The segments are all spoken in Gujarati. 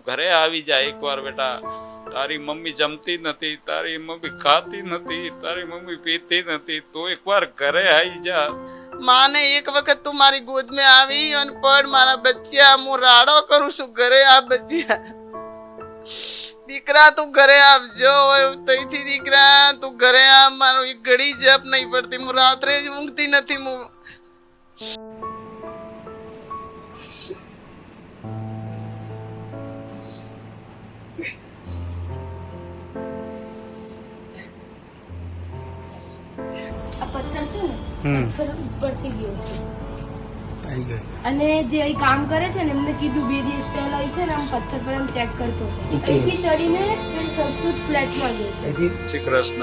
તું ઘરે આવી જા એકવાર બેટા. તારી મમ્મી જમતી નથી, તારી મમ્મી ખાતી નથી, તારી મમ્મી પીતી નથી. તું એકવાર ઘરે આવી જા. માને એક વખત તું મારી ગોદમાં આવી અને પણ મારા બચ્ચા, હું રાડો કરું છું ઘરે આ બચ્ચા. દીકરા, તું ઘરે આવજો. તઈથી દીકરા, તું ઘરે આવ મારું એક ઘડી જપ નહીં પડતી. હું રાત્રે જ ઊંઘતી નથી, હું આ પથ્થર છે ને પથ્થર ઉપરથી ગયો છે. અને જે અહીં કામ કરે છે ને એમને કીધું બે દિવસ પહેલા છે ને આમ પથ્થર પર આમ ચેક કરતો હતો. અહીંથી ચડીને સંસ્કૃત ફ્લેટમાં ગયો છે. શ્રી કૃષ્ણ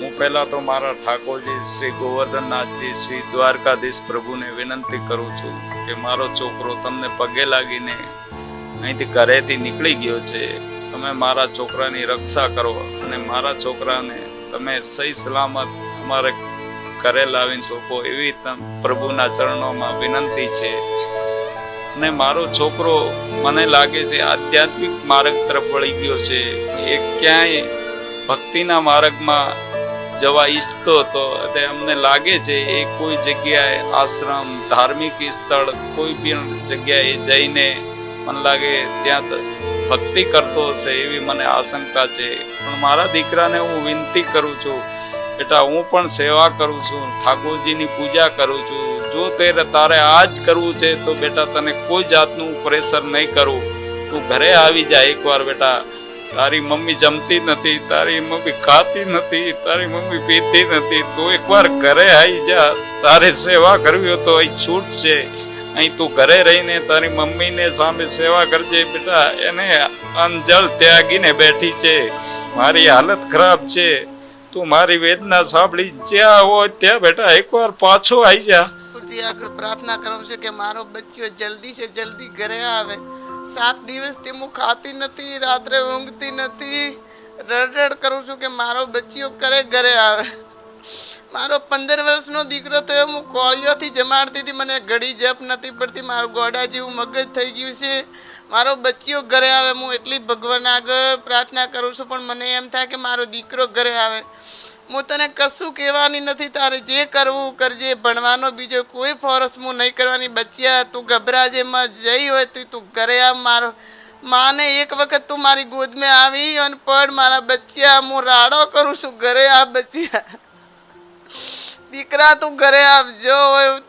હું પહેલા તો મારા ઠાકોરજી શ્રી ગોવર્ધનનાથજી શ્રી દ્વારકાધીશ પ્રભુને વિનંતી કરું છું કે મારો છોકરો તમને પગે લાગીને અહીંથી ઘરેથી નીકળી ગયો છે. તમે મારા છોકરાની રક્ષા કરો અને મારા છોકરાને તમે સહી સલામત અમારે ઘરે લાવીને સોંપો એવી રીતના પ્રભુના ચરણોમાં વિનંતી છે. અને મારો છોકરો મને લાગે છે આધ્યાત્મિક માર્ગ તરફ વળી ગયો છે. એ ક્યાંય ભક્તિના માર્ગમાં જવા ઈચ્છતો હતો. તે અમને લાગે છે એ કોઈ જગ્યાએ આશ્રમ, ધાર્મિક સ્થળ, કોઈ પણ જગ્યાએ જઈને મને લાગે ત્યાં ભક્તિ કરતો હશે એવી મને આશંકા છે. પણ મારા દીકરાને હું વિનંતી કરું છું બેટા, હું પણ સેવા કરું છું, ઠાકોરજીની પૂજા કરું છું. જો તે તારે આ જ કરવું છે, તો બેટા, તને કોઈ જાતનું પ્રેશર નહીં કરું. તું ઘરે આવી જા એકવાર બેટા. તારી મમ્મી જમતી નથી, તારી મમ્મી ખાતી નથી, તારી મમ્મી પીતી નથી. તું એકવાર ઘરે આવી જા. તારે સેવા કરવી હોય તો અહીં છૂટ છે. અહીં તું ઘરે રહીને તારી મમ્મીને સામે સેવા કરજે બેટા. એને અંજળ ત્યાગીને બેઠી છે. મારી હાલત ખરાબ છે. તું મારી વેદના સાંભળી. જ્યાં હોય ત્યાં બેટા, એકવાર પાછો આવી જા. ઠાકોરજી આગળ પ્રાર્થના કરું છું કે મારો બચ્ચો જલ્દી છે જલ્દી ઘરે આવે. સાત દિવસથી હું ખાતી નથી, રાત્રે ઊંઘતી નથી. રડ રડ કરું છું કે મારો બચ્ચો કરે ઘરે આવે? મારો પંદર વર્ષનો દીકરો તો હું કોળીઓથી જમાડતી હતી. મને ઘડી જપ નથી પડતી, મારું ગોડા જેવું મગજ થઈ ગયું છે. મારો બચ્ચો ઘરે આવે, હું એટલી ભગવાન આગળ પ્રાર્થના કરું છું, પણ મને એમ થાય કે મારો દીકરો ઘરે આવે. હું તને કશું કહેવાની નથી, તારે જે કરવું કરજે, ભણવાનો બીજો કોઈ ફોરસ હું નહીં કરવાની. બચ્યા તું ગભરાજે, માં જઈ હોય તું તું ઘરે આવ, મારો માને એક વખત તું મારી ગોદમાં આવી અને પણ મારા બચ્ચા હું રાડો કરું છું, ઘરે આ બચ્ચા દીકરા, તું ઘરે આવજો.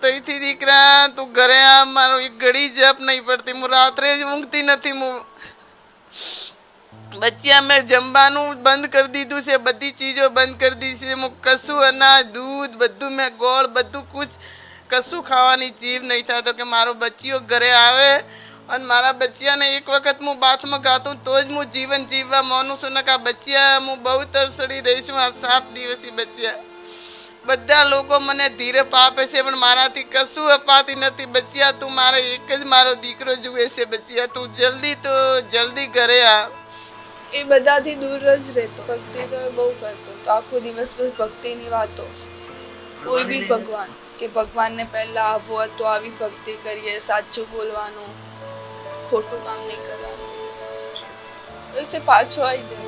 તઈથી દીકરા, તું ઘરે આવ. મારું એક ઘડી જપ નહીં પડતી. હું રાત્રે જ ઊંઘતી નથી. હું બચ્ચા મેં જમવાનું બંધ કરી દીધું છે. બધી ચીજો બંધ કરી દીધી છે. હું કશું અનાજ, દૂધ, બધું મેં ગોળ, બધું કુછ કશું ખાવાની જીવ નહીં થતો કે મારો બચ્ચીઓ ઘરે આવે અને મારા બચ્ચાને એક વખત હું બાથમાં ગાતું તો જ હું જીવન જીવવા માનું છું. ને કે આ બચ્ચા હું બહુ તરસડી રહીશું. આ સાત દિવસી બચ્ચા બધા લોકો મને ધીરે પાપે છે, પણ મારાથી કશું અપાતી નથી. બચ્યા તું મારે એક જ મારો દીકરો જુએ છે બચ્યા તું જલ્દી તો જલ્દી ઘરે આ. એ બધાથી દૂર જ રહેતો. ભક્તિ તો એ બહુ કરતો. તો આખો દિવસ બસ ભક્તિની વાતો. કોઈ બી ભગવાન, કે ભગવાનને પહેલા આવવું તો આવી ભક્તિ કરીએ, સાચું બોલવાનું, ખોટું કામ નહીં કરવાનું. બસ એ પાછો આવી જાય